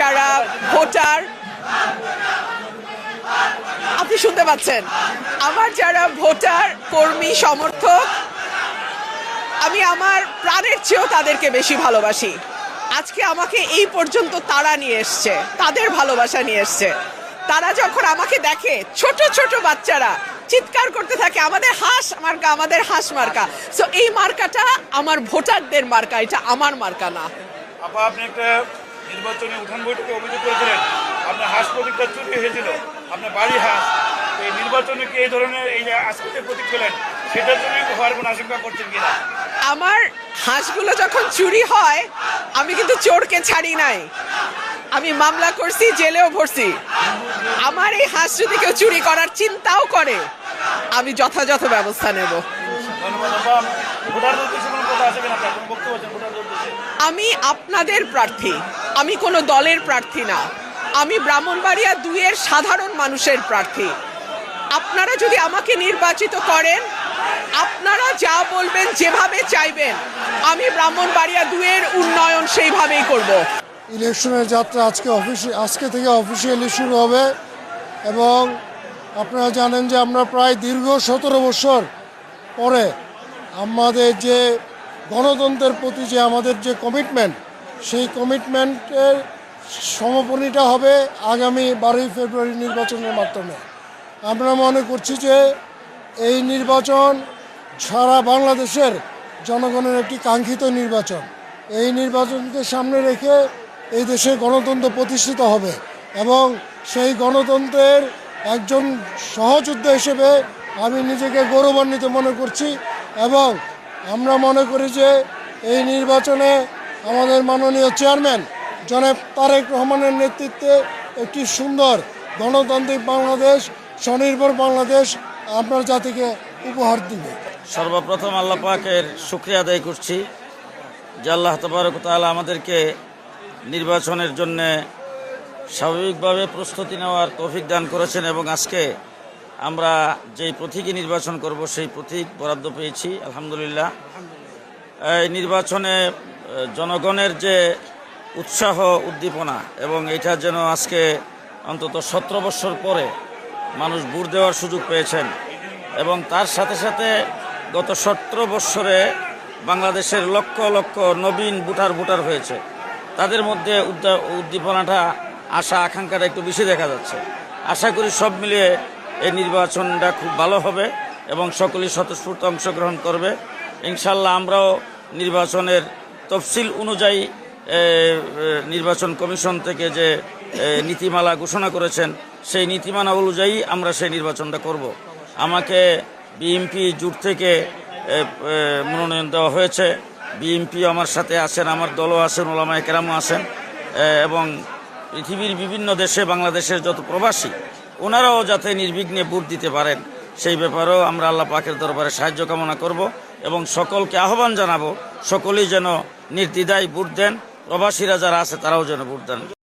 যারা ভোটার, আপনি শুনতে পাচ্ছেন? আমার যারা ভোটার কর্মী সমর্থক, আমি আমার প্রাণের চেয়েও তাদেরকে বেশি ভালোবাসি। আজকে আমাকে এই পর্যন্ত তারা নিয়ে এসছে, তাদের ভালোবাসা নিয়ে এসছে। তারা যখন আমাকে দেখে, ছোট ছোট বাচ্চারা চিৎকার করতে থাকে, আমাদের হাঁস মার্কা, আমাদের হাঁস মার্কা। সো এই মার্কাটা আমার ভোটারদের মার্কা, এটা আমার মার্কা না। আপা, আপনি একটা নির্বাচনী উঠান বৈঠকে অভিযোগ করেছিলেন, আপনার হাঁস প্রতীকটা চুরি হয়েছিল, আপনার বাড়ি হাঁস। এই নির্বাচনে কি এই ধরনের এই যে আজকে প্রতীক পেলেন সেটার জন্য হওয়ার কোনো আশঙ্কা করছেন কিনা? আমার হাঁসগুলো যখন চুরি হয়, আমি কিন্তু চোরকে ছাড়ি নাই। আমি মামলা করছি, জেলেও ভরছি। আমার এই হাঁস যদি কেউ চুরি করার চিন্তাও করে আমি যথাযথ ব্যবস্থা নেব। আমি আপনাদের প্রার্থী। আমি কোনো দলের প্রার্থী না। আমি ব্রাহ্মণবাড়িয়া দুইয়ের সাধারণ মানুষের প্রার্থী। আপনারা যদি আমাকে নির্বাচিত করেন, আপনারা যা বলবেন, যেভাবে চাইবেন, আমি ব্রাহ্মণবাড়িয়া দুয়ের উন্নয়ন সেইভাবেই করব। ইলেকশনের যাত্রা আজকে অফিসি আজকে থেকে অফিসিয়ালি শুরু হবে এবং আপনারা জানেন যে আমরা প্রায় দীর্ঘ সতেরো বছর পরে আমাদের যে গণতন্ত্রের প্রতি যে আমাদের যে কমিটমেন্ট সেই কমিটমেন্টের সমাপনীটা হবে আগামী বারোই ফেব্রুয়ারি নির্বাচনের মাধ্যমে। আমরা মনে করছি যে এই নির্বাচন সারা বাংলাদেশের জনগণের একটি কাঙ্ক্ষিত নির্বাচন। এই নির্বাচনকে সামনে রেখে এই দেশে গণতন্ত্র প্রতিষ্ঠিত হবে এবং সেই গণতন্ত্রের একজন সহযোদ্ধা হিসেবে আমি নিজেকে গৌরবান্বিত মনে করছি এবং আমরা মনে করি যে এই নির্বাচনে আমাদের মাননীয় চেয়ারম্যান জনাব তারেক রহমানের নেতৃত্বে একটি সুন্দর গণতান্ত্রিক বাংলাদেশ, স্বনির্ভর বাংলাদেশ আপনার জাতিকে উপহার দিবে। সর্বপ্রথম আল্লাহ পাকের শুক্রিয়া আদায় করছি যে আল্লাহ তবরক আমাদেরকে নির্বাচনের জন্য স্বাভাবিকভাবে প্রস্তুতি নেওয়ার তৌফিক দান করেছেন এবং আজকে আমরা যেই প্রতীকী নির্বাচন করব, সেই প্রতীক বরাদ্দ পেয়েছি, আলহামদুলিল্লাহ। এই নির্বাচনে জনগণের যে উৎসাহ, উদ্দীপনা এবং এটা যেন আজকে অন্তত সতেরো বছর পরে মানুষ ভোট দেওয়ার সুযোগ পেয়েছেন এবং তার সাথে সাথে গত সতেরো বৎসরে বাংলাদেশের লক্ষ লক্ষ নবীন ভোটার ভোটার হয়েছে। তাদের মধ্যে উদ্দীপনাটা আশা, আকাঙ্ক্ষাটা একটু বেশি দেখা যাচ্ছে। আশা করি সব মিলিয়ে এই নির্বাচনটা খুব ভালো হবে এবং সকলেই স্বতঃস্ফূর্ত অংশগ্রহণ করবে। ইনশাল্লাহ আমরাও নির্বাচনের তফসিল অনুযায়ী নির্বাচন কমিশন থেকে যে নীতিমালা ঘোষণা করেছেন, সেই নীতিমালা অনুযায়ী আমরা সেই নির্বাচনটা করব। আমাকে বিএমপি জুট থেকে মনোনয়ন দেওয়া হয়েছে। বিএমপি আমার সাথে আছেন, আমার দলও আছেন, ওলামায় কেরামও আছেন এবং পৃথিবীর বিভিন্ন দেশে, বাংলাদেশের যত প্রবাসী, ওনারাও যাতে নির্বিঘ্নে ভোট দিতে পারেন, সেই ব্যাপারেও আমরা আল্লাহ পাকের দরবারে সাহায্য কামনা করব এবং সকলকে আহ্বান জানাব, সকলেই যেন নির্দ্বিধায় ভোট দেন, প্রবাসীরা যারা আছে তারাও যেন ভোট দেন।